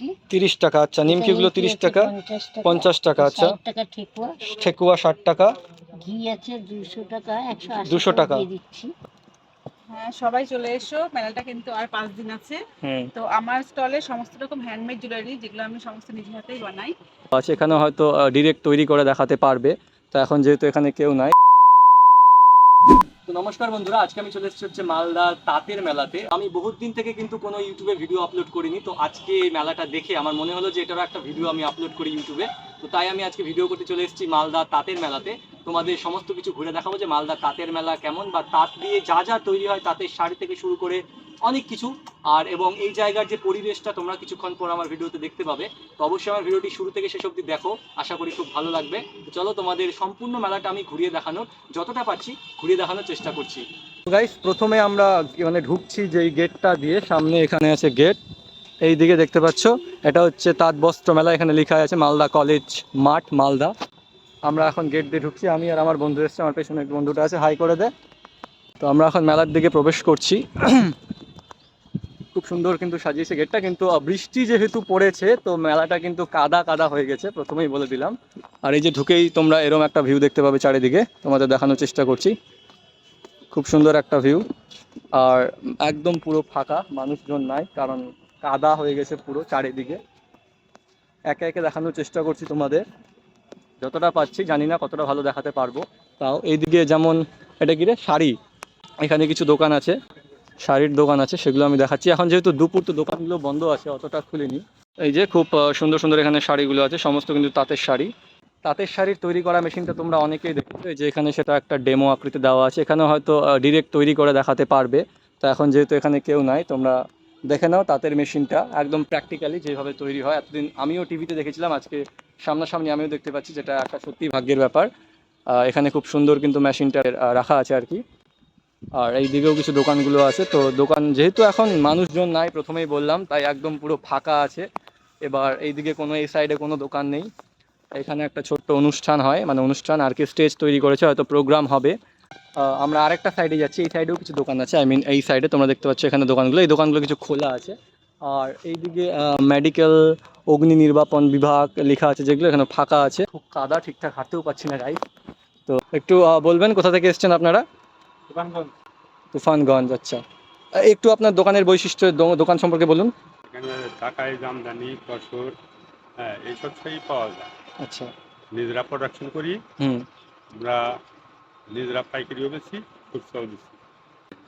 নিমকি তিরিশ টাকা আচ্ছা নিমকিগুলো এটা তিরিশ টাকা পঞ্চাশ টাকা আচ্ছা। ঠেকুয়া। ষাট টাকা। ঘি আছে দুশো টাকা একশো 200 টাকা। দিচ্ছি। হ্যাঁ সবাই চলে এসো। মেলাটা কিন্তু আর পাঁচ দিন আছে। হুম। তো আমার স্টলে সমস্ত রকম হ্যান্ডমেড জুয়েলারি যেগুলো আমি সমস্ত নিজের হাতেই বানাই। আছে এখানে হয়তো ডিরেক্ট তৈরি করে দেখাতে পারবে। তো এখন যেহেতু এখানে কেউ নাই তো নমস্কার বন্ধুরা, আজকে আমি চলে এসেছি হচ্ছে মালদা তাঁতের মেলাতে। আমি বহুত দিন থেকে কিন্তু কোনো ইউটিউবে ভিডিও আপলোড করিনি, তো আজকে এই মেলাটা দেখে আমার মনে হলো যে এটারও একটা ভিডিও আমি আপলোড করি ইউটিউবে। তো তাই আমি আজকে ভিডিও করতে চলে এসেছি মালদা তাঁতের মেলাতে। তোমাদের সমস্ত কিছু ঘুরে দেখাবো যে মালদা তাঁতের মেলা কেমন বা তাঁত দিয়ে যা যা তৈরি হয় তাঁতের শাড়ি থেকে শুরু করে অনেক কিছু। আর এবং এই জায়গার যে পরিবেশটা তোমরা কিছুক্ষণ পর আমার ভিডিওতে দেখতে পাবে, তো অবশ্যই আমার ভিডিওটি শুরু থেকে শেষ অবধি দেখো। আশা করি খুব ভালো লাগবে। চলো তোমাদের সম্পূর্ণ মেলাটা আমি ঘুরিয়ে দেখানোর, যতটা পারছি ঘুরিয়ে দেখানোর চেষ্টা করছি। গাইস প্রথমে আমরা মানে ঢুকছি যে গেটটা দিয়ে, সামনে এখানে আছে গেট। এই দিকে দেখতে পাচ্ছ, এটা হচ্ছে তাঁত বস্ত্র মেলা, এখানে লেখা আছে মালদা কলেজ মাঠ, মালদা। আমরা এখন গেট দিয়ে ঢুকছি। আমি আর আমার বন্ধু এসছে, আমার পেছনে এক বন্ধুটা আছে, হাই করে দে। তো আমরা এখন মেলার দিকে প্রবেশ করছি। খুব সুন্দর কিন্তু সাজিয়েছে গেটটা, কিন্তু বৃষ্টি যেহেতু পড়েছে, তো মেলাটা কিন্তু কাদা কাদা হয়ে গেছে, প্রথমেই বলে দিলাম। আর এই যে ঢুকেই তোমরা এরম একটা ভিউ দেখতে পাবে চারিদিকে, তোমাদের দেখানোর চেষ্টা করছি। খুব সুন্দর একটা ভিউ আর একদম পুরো ফাঁকা, মানুষজন নাই, কারণ কাদা হয়ে গেছে পুরো চারিদিকে। একে একে দেখানোর চেষ্টা করছি তোমাদের। যতটা পাচ্ছি, জানি না কতটা ভালো দেখাতে পারব। তাও এইদিকে যেমন, এটা কি রে? শাড়ি। এখানে কিছু দোকান আছে। শাড়ির দোকান আছে, সেগুলো আমি দেখাচ্ছি। এখন যেহেতু দুপুর, তো দোকানগুলো বন্ধ আছে, অতটা খুলিনি। এই যে খুব সুন্দর সুন্দর এখানে শাড়িগুলো আছে, সমস্ত কিন্তু তাঁতের শাড়ি। তাঁতের শাড়ির তৈরি করা মেশিনটা তোমরা অনেকেই দেখেছ যে এখানে সেটা একটা ডেমো আকৃতি দেওয়া আছে। এখানে হয়তো ডিরেক্ট তৈরি করে দেখাতে পারবে। তো এখন যেহেতু এখানে কেউ নাই, তোমরা দেখে নাও তাঁতের মেশিনটা, একদম প্র্যাকটিক্যালি যেভাবে তৈরি হয়। এতদিন আমিও টিভিতে দেখেছিলাম, আজকে সামনাসামনি আমিও দেখতে পাচ্ছি, যেটা একটা সত্যি ভাগ্যের ব্যাপার। এখানে খুব সুন্দর কিন্তু মেশিনটা রাখা আছে আর কি। আর এই দিকেও কিছু দোকানগুলো আছে। তো দোকান যেহেতু এখন মানুষজন নাই, প্রথমেই বললাম, তাই একদম পুরো ফাঁকা আছে। এবার এই দিকে কোনো, এই সাইডে কোনো দোকান নেই। এখানে একটা ছোট্ট অনুষ্ঠান হয় মানে অনুষ্ঠান আর কি স্টেজ তৈরি করেছে, হয়তো প্রোগ্রাম হবে। আমরা আরেকটা সাইডে যাচ্ছি, এই সাইডেও কিছু দোকান আছে। আই মিন এই সাইডে তোমরা দেখতে পাচ্ছ এখানে দোকানগুলো। এই দোকানগুলো কিছু খোলা আছে। আর এইদিকে মেডিকেল অগ্নি নির্বাপন বিভাগ লেখা আছে, যেগুলো এখানে ফাঁকা আছে। খুব কাদা ঠিকঠাক, হাঁটতেও পাচ্ছি না গাই তো একটু বলবেন, কোথা থেকে এসছেন আপনারা? তুফানগঞ্জ। আচ্ছা। একটু আপনার দোকানের বৈশিষ্ট্য দোকান সম্পর্কে বলুন। এখানে ঢাকায় জামদানি হ্যাঁ এইসব সেই পাওয়া যায়। আচ্ছা। নিজেরা প্রোডাকশন করি। হুম। আমরা নিজেরা পাইকারিও বেশি খুচরাও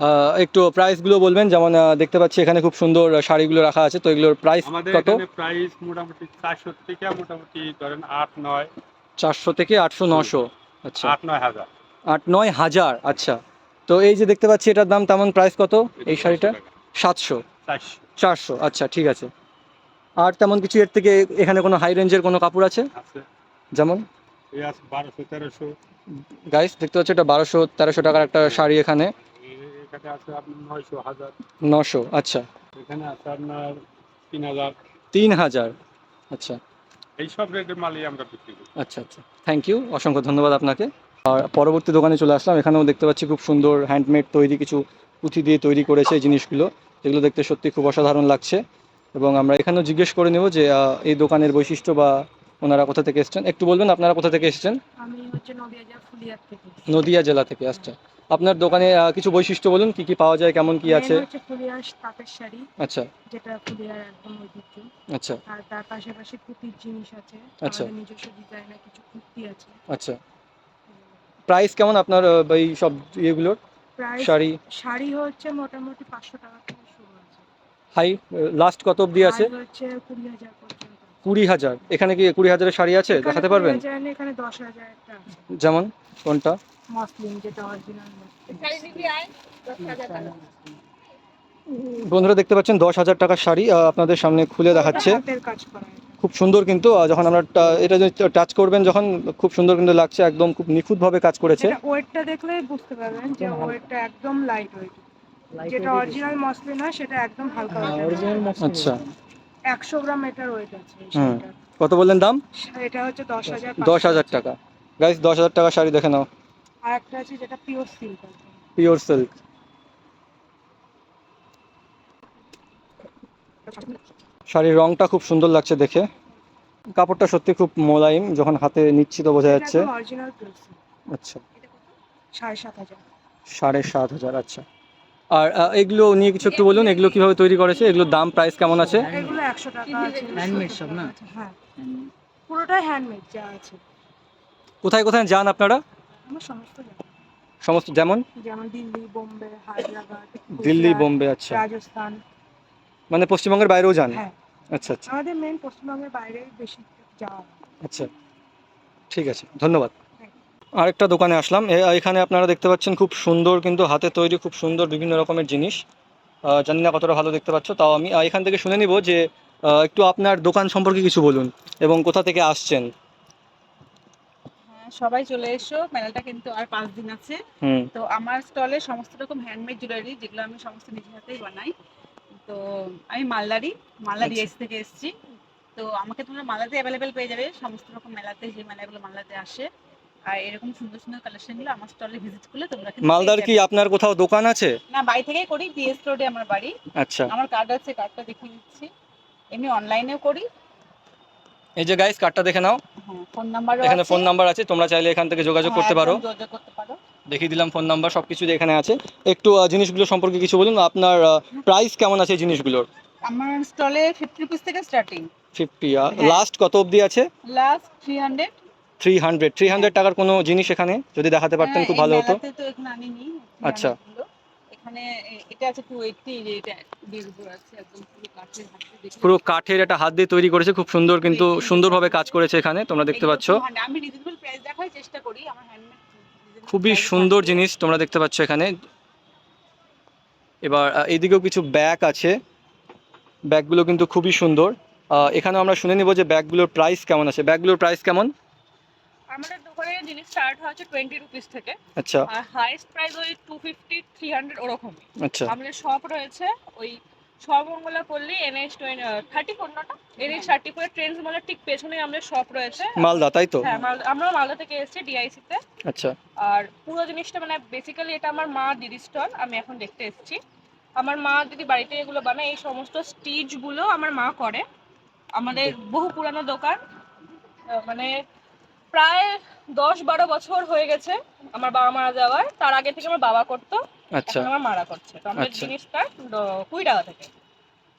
আহ, একটু প্রাইসগুলো বলবেন যেমন দেখতে পাচ্ছি এখানে খুব সুন্দর শাড়িগুলো রাখা আছে তো এগুলোর প্রাইস কত? প্রাইস মোটামুটি চারশো থেকে মোটামুটি ধরেন আট নয়। চারশো থেকে আটশো নশো। আচ্ছা। আট নয় হাজার। আট নয় হাজার আচ্ছা। তো এই যে দেখতে পাচ্ছি এটার দাম তেমন প্রাইস কত এই শাড়িটা? সাতশো। চারশো আচ্ছা ঠিক আছে। আর তেমন কিছু এর থেকে এখানে কোনো হাই রেঞ্জের কোনো কাপড় আছে? যেমন? গাইস দেখতে পাচ্ছি এটা বারোশো তেরোশো টাকার একটা শাড়ি এখানে। নশো আচ্ছা। এখানে আছে আপনার তিন হাজার। তিন হাজার আচ্ছা। এইসব রেটের মালই আমরা বিক্রি করি। আচ্ছা আচ্ছা। থ্যাংক ইউ অসংখ্য ধন্যবাদ আপনাকে। আর পরবর্তী দোকানে চলে আসলাম। এখানেও দেখতে পাচ্ছি খুব সুন্দর হ্যান্ডমেড তৈরি কিছু পুঁথি দিয়ে তৈরি করেছে এই জিনিসগুলো। যেগুলো দেখতে সত্যি খুব অসাধারণ লাগছে। এবং আমরা এখানেও জিজ্ঞেস করে নেব যে এই দোকানের বৈশিষ্ট্য বা ওনারা কোথা থেকে এসেছেন? একটু বলবেন আপনারা কোথা থেকে এসেছেন? নদিয়া জেলা থেকে নদিয়া জেলা থেকে আসছে আপনার দোকানে কিছু বৈশিষ্ট্য বলুন কি কি পাওয়া যায় কেমন কি আছে? আচ্ছা। যেটা ফুলিয়ার একদম ঐতিহ্য। আচ্ছা। আর তার পাশাপাশি কুর্তির জিনিস আছে। আচ্ছা। নিজস্ব ডিজাইনের কিছু কুর্তি আছে। আচ্ছা। প্রাইস কেমন আপনার এই সব ইয়েগুলোর? শাড়ি? শাড়ি হচ্ছে মোটামুটি পাঁচশো টাকা থেকে শুরু আছে হাই লাস্ট কত অবধি আছে? হচ্ছে কুড়ি হাজার পর্যন্ত। কুড়ি হাজার। এখানে কি কুড়ি হাজারের শাড়ি আছে? দেখাতে পারবেন? এখানে দশ হাজার যেমন কোনটা? মসলিন যেটা অরিজিনাল বন্ধুরা দেখতে পাচ্ছেন দশ হাজার টাকার শাড়ি আপনাদের সামনে খুলে দেখাচ্ছে। হাতের কাজ করা। খুব সুন্দর কিন্তু যখন আমরা এটা টাচ করবেন যখন খুব সুন্দর কিন্তু লাগছে একদম খুব নিখুঁতভাবে কাজ করেছে। ওয়েটটা দেখলেই বুঝতে পারবেন যে ওয়েটটা একদম লাইট ওয়েট। যেটা অরিজিনাল মসলিন হয় সেটা একদম হালকা ওয়েট আচ্ছা। একশো গ্রাম এটার ওয়েট আছে। কত বললেন দাম? এটা হচ্ছে দশ হাজার দশ। হাজার টাকা। গাইস দশ হাজার টাকা শাড়ি দেখে নাও। আর একটা আছে যেটা পিওর সিল্ক আছে। পিওর সিল্ক শাড়ির রংটা খুব সুন্দর লাগছে দেখে। কাপড়টা সত্যি খুব মোলায়েম যখন হাতে নিচ্ছি তো বোঝা যাচ্ছে। আচ্ছা। সাড়ে সাত হাজার। আচ্ছা। আর এগুলো নিয়ে কিছু একটু বলুন এগুলো কীভাবে তৈরি করেছে? এগুলোর দাম প্রাইস কেমন আছে? এগুলো একশো টাকা আছে। হ্যান্ডমেড সব না? হ্যাঁ। পুরোটাই হ্যান্ডমেড যা আছে। কোথায় কোথায় যান আপনারা? আমার সমস্ত সমস্ত যেমন? যেমন দিল্লি বোম্বে হায়দ্রাবাদ দিল্লি বোম্বে আচ্ছা। রাজস্থান। মানে পশ্চিমবঙ্গের বাইরেও যান? হ্যাঁ। আচ্ছা আচ্ছা। আমাদের মেন পশ্চিমবঙ্গের বাইরে বেশি যাওয়া আচ্ছা। ঠিক আছে ধন্যবাদ। আরেকটা দোকানে আসলাম। এখানে আপনারা দেখতে পাচ্ছেন খুব সুন্দর কিন্তু হাতে তৈরি খুব সুন্দর বিভিন্ন রকমের জিনিস। জানি না কতটা ভালো দেখতে পাচ্ছ তাও আমি এখান থেকে শুনে নিব যে একটু আপনার দোকান সম্পর্কে কিছু বলুন এবং কোথা থেকে আসছেন। হ্যাঁ সবাই চলে এসো মেলাটা কিন্তু আর পাঁচ দিন আছে। তো আমার স্টলে সমস্ত রকম হ্যান্ডমেড জুয়েলারি যেগুলো আমি সমস্ত নিজে হাতেই বানাই। তো আমি মালদারি মালদা আচ্ছা। ডিএস থেকে এসেছি। তো আমাকে তোমরা মালদাতে অ্যাভেলেবেল পেয়ে যাবে। সমস্ত রকম মেলাতে যে মেলাগুলো মালদাতে আসে। আর এরকম সুন্দর সুন্দর কালেকশনগুলো আমার স্টলে ভিজিট করলে তোমরা মালদার কি আপনার কোথাও দোকান আছে? না বাড়ি থেকেই করি। বিএস রোডে আমার বাড়ি। আচ্ছা। আমার কার্ড আছে কার্ডটা দেখিয়ে দিচ্ছি। এমনি অনলাইনেও করি। এই যে গাইস কার্ডটা দেখে নাও। হ্যাঁ ফোন নাম্বারও এখানে ফোন নাম্বার আছে। তোমরা চাইলে এখান থেকে যোগাযোগ করতে পারো। যোগাযোগ করতে পারো। দেখিয়ে দিলাম ফোন নাম্বার সব কিছু এখানে আছে। একটু জিনিসগুলো সম্পর্কে কিছু বলুন। আপনার প্রাইস কেমন আছে জিনিসগুলোর? আমার স্টলে ফিফটি রুপিস থেকে স্টার্টিং ফিফটি হ্যাঁ। লাস্ট কত অবধি আছে? Last three hundred three hundred three hundred টাকার কোনো জিনিস এখানে? যদি দেখাতে পারতেন খুব ভালো হতো। হ্যাঁ, তো এখানে আনিনি আচ্ছা। এখানে এটা আছে টু এইটটি এটা দিয়ে আছে একদম পুরো কাঠের হাতে পুরো কাঠের একটা হাত দিয়ে তৈরি করেছে খুব সুন্দর কিন্তু সুন্দরভাবে কাজ করেছে এখানে তোমরা দেখতে পাচ্ছ। আমি রিজনেবল প্রাইস দেখার চেষ্টা করি আমার খুবই সুন্দর জিনিস তোমরা দেখতে পাচ্ছ এখানে। এবার এইদিকেও কিছু ব্যাগ আছে। ব্যাগগুলো কিন্তু খুবই সুন্দর। আহ, এখানে আমরা শুনে নিব যে ব্যাগগুলোর প্রাইস কেমন আছে। ব্যাগগুলোর প্রাইস কেমন? আমাদের দোকানে জিনিস স্টার্ট হচ্ছে টোয়েন্টি রুপিস থেকে। আচ্ছা। আর হাইস্ট প্রাইস ওই টু ফিফটি থ্রি হান্ড্রেড ওরকম আচ্ছা। আমাদের শপ রয়েছে ওই Sarbamangala Palli NS thirty four নটা এনএস থার্টি ফোর ট্রেন্স মলের ঠিক পেছনে আমাদের শপ রয়েছে। মালদা তাই তো? হ্যাঁ মালদা- আমরা মালদা থেকে এসেছি ডিআইসি তে। আচ্ছা। আর পুরো জিনিসটা মানে বেসিক্যালি এটা আমার মা দিদি স্টল আমি এখন দেখতে এসেছি। আমার মা দিদি বাড়িতে এগুলো বানায় এই সমস্ত স্টিচগুলো আমার মা করে। আমাদের বহু পুরানো দোকান মানে প্রায় দশ বারো বছর হয়ে গেছে আমার বাবা মারা যাওয়ার। তার আগে থেকে আমার বাবা করতো আচ্ছা। আমার মারা করছে। তো আমাদের আচ্ছা। জিনিসটা কুড়ি টাকা থেকে।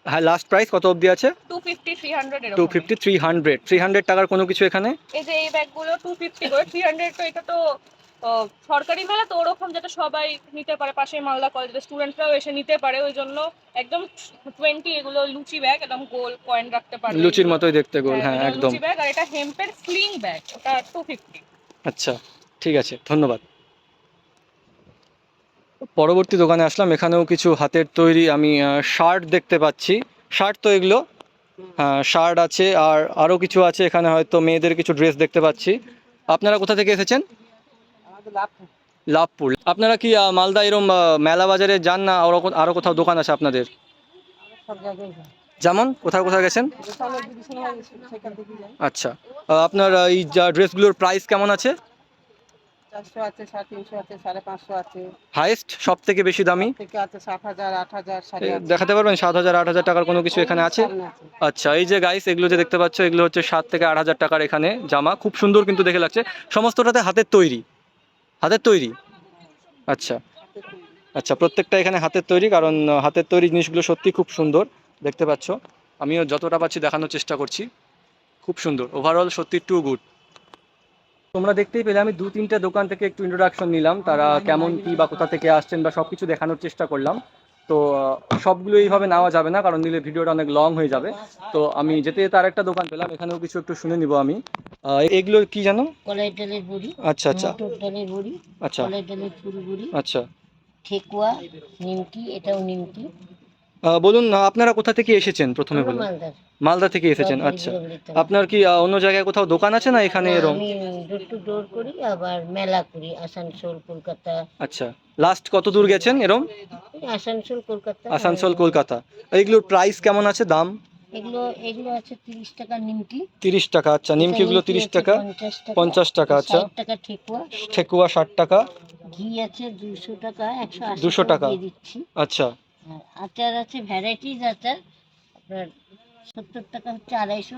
হ্যাঁ লাস্ট প্রাইস কত অবধি আছে? Two fifty three hundred two fifty three hundred three hundred টাকার কোনো কিছু এখানে? এই যে এই ব্যাগগুলো টু ফিফটি করে থ্রি হান্ড্রেড তো এটা তো সরকারি মেলা তো ওরকম যেটা সবাই নিতে পারে পাশে মালদা কলেজের স্টুডেন্টরাও এসে নিতে পারে ওই জন্য একদম টোয়েন্টি এগুলো লুচি ব্যাগ একদম গোল কয়েন রাখতে পারে লুচির মতোই দেখতে গোল হ্যাঁ একদম। লুচি ব্যাগ আর এটা হেম্পের স্লিং ব্যাগ ওটা টু ফিফটি আচ্ছা ঠিক আছে ধন্যবাদ। পরবর্তী দোকানে আসলাম এখানেও কিছু হাতের তৈরি আমি শার্ট দেখতে পাচ্ছি। শার্ট তো এগুলো হ্যাঁ শার্ট আছে আর আরও কিছু আছে এখানে হয়তো মেয়েদের কিছু ড্রেস দেখতে পাচ্ছি। আপনারা কোথা থেকে এসেছেন? লাভপুর। আপনারা কি মালদা এরম মেলা বাজারে যান না আরও কোথাও দোকান আছে আপনাদের? যেমন কোথায় কোথায় গেছেন? আচ্ছা। আপনার এই যা ড্রেসগুলোর প্রাইস কেমন আছে? হাইয়েস্ট? সব থেকে বেশি দামি। দেখাতে পারবেন সাত হাজার আট হাজার টাকার কোনো কিছু এখানে আছে। আচ্ছা এই যে গাইস এগুলো যে দেখতে পাচ্ছ এগুলো হচ্ছে সাত থেকে আট হাজার টাকার এখানে জামা। খুব সুন্দর কিন্তু দেখে লাগছে। সমস্তটাতে হাতের তৈরি। হাতের তৈরি? আচ্ছা। আচ্ছা প্রত্যেকটা এখানে হাতের তৈরি, কারণ হাতের তৈরি জিনিসগুলো সত্যি খুব সুন্দর, দেখতে পাচ্ছ। আমিও যতটা পাচ্ছি দেখানোর চেষ্টা করছি। খুব সুন্দর। ওভারঅল সত্যি টু গুড তোমরা দেখতেই পেলে, আমি দু, তিনটা দোকান থেকে একটু ইন্ট্রোডাকশন নিলাম। তারা কেমন কি বা কোথা থেকে আসছেন বা সব কিছু দেখানোর চেষ্টা করলাম। তো সবগুলো এইভাবে নেওয়া যাবে না কারণ নিলে ভিডিওটা অনেক লং হয়ে যাবে। তো আমি যেতে যেতে আরেকটা দোকান পেলাম এখানেও কিছু একটু শুনে নিব আমি। এগুলো কি জানো? কলাই ডালের বড়ি আচ্ছা আচ্ছা। ডালের বড়ি আচ্ছা। কলাই ডালের ফুল আচ্ছা। ঠেকুয়া নিমকি এটাও নিমকি। বলুন আহ, আপনারা কোথা থেকে এসেছেন প্রথমে বলুন? মালদা থেকে এসেছেন আচ্ছা। আপনার কি আহ, অন্য জায়গায় কোথাও দোকান আছে না এখানে না, এরম আমি ডোর টু ডোর করি আবার মেলা করি আসানসোল কলকাতা। আচ্ছা লাস্ট কত দূর গেছেন এই আসানসোল কলকাতা। আসানসোল কলকাতা। এইগুলোর প্রাইস কেমন আছে দাম? এগুলো এগুলো আছে তিরিশ টাকা নিমকি। তিরিশ টাকা আচ্ছা নিমকিগুলো তিরিশ টাকা পঞ্চাশ টাকা আচ্ছা। ষাট টাকা ঠেকুয়া। ঠেকুয়া ষাট টাকা। ঘি আছে দুশো টাকা একশো আশি 200 টাকা। দিয়ে দিচ্ছি। আচ্ছা। আচার আছে ভ্যারাইটিস আচার আপনার সত্তর টাকা হচ্ছে আড়াইশো।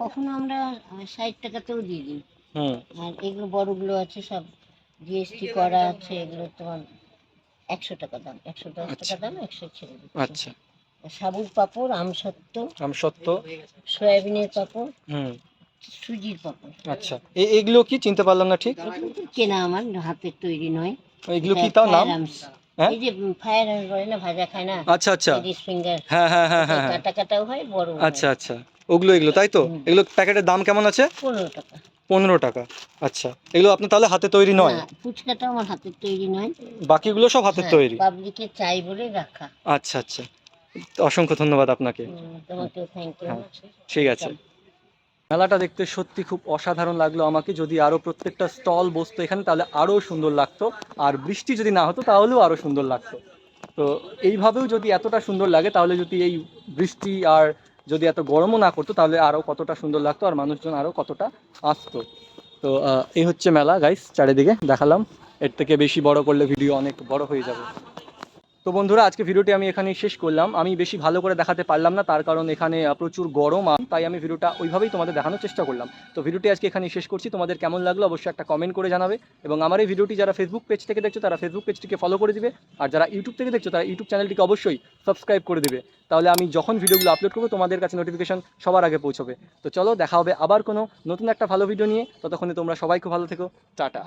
কখনো আমরা ষাট টাকাতেও দিয়ে দিই। আর এগুলো বড়গুলো আছে সব জিএসটি করা আছে এগুলো তোমার একশো টাকা দাম একশো দশ আচ্ছা। টাকা দাম একশো ছেড়ে আচ্ছা। সাবুর পাপড় আমসত্ত্ব আম সত্য সয়াবিনের পাপড় হুম। সুজির পাপড়। আচ্ছা। এগুলো কি চিনতে পারলাম না ঠিক? কেনা আমার হাতের তৈরি নয়। এগুলো কি তাও নাম? হ্যাঁ? এই যে ফায়ার বলে না ভাজা খায় না? আচ্ছা আচ্ছা। ফিঙ্গার। হ্যাঁ হ্যাঁ হ্যাঁ হ্যাঁ হ্যাঁ। কাটা কাটাও হয় বড় আচ্ছা আচ্ছা। ওগুলো এগুলো তাই তো? এগুলো প্যাকেটের দাম কেমন আছে? পনেরো টাকা। পনেরো টাকা। আচ্ছা। এগুলো আপনার তাহলে হাতে তৈরি নয়? না, আমার হাতের তৈরি নয়। বাকিগুলো সব হাতের হ্যাঁ, তৈরি? পাবলিকে চাই বলে রাখা। আচ্ছা আচ্ছা। অসংখ্য ধন্যবাদ আপনাকে। তোমাকেও থ্যাংক ইউ হ্যাঁ। ঠিক আছে। মেলাটা দেখতে সত্যি খুব অসাধারণ লাগল আমাকে। যদি আরও প্রত্যেকটা স্টল বসতো এখানে, তাহলে আরও সুন্দর লাগতো। আর বৃষ্টি যদি না হতো, তাহলেও আরও সুন্দর লাগতো। তো এইভাবেও যদি এতটা সুন্দর লাগে, তাহলে যদি এই বৃষ্টি আর যদি এত গরমও না করতো, তাহলে আরও কতটা সুন্দর লাগতো আর মানুষজন আরও কতটা আসতো। তো এই হচ্ছে মেলা গাইস চারিদিকে দেখালাম। এর থেকে বেশি বড় করলে ভিডিও অনেক বড় হয়ে যাবে। তো বন্ধুরা, আজকে ভিডিওটি আমি এখানেই শেষ করলাম। আমি বেশি ভালো করে দেখাতে পারলাম না, তার কারণ এখানে প্রচুর গরম তাই আমি ভিডিওটা ওইভাবেই তোমাদের দেখানোর চেষ্টা করলাম। তো ভিডিওটি আজকে এখানেই শেষ করছি। তোমাদের কেমন লাগল অবশ্যই একটা কমেন্ট করে জানাবে। এবং আমার এই ভিডিওটি যারা ফেসবুক পেজ থেকে দেখছ, তারা ফেসবুক পেজটিকে ফলো করে দিবে। আর যারা ইউটিউব থেকে দেখছ, তারা ইউটিউব চ্যানেলটিকে অবশ্যই সাবস্ক্রাইব করে দিবে। তাহলে আমি যখন ভিডিওগুলো আপলোড করব, তোমাদের কাছে নোটিফিকেশন সবার আগে পৌঁছবে। তো চলো, দেখা হবে আবার কোনো নতুন একটা ভালো ভিডিও নিয়ে। ততক্ষণে তোমরা সবাই খুব ভালো থেকো। টাটা।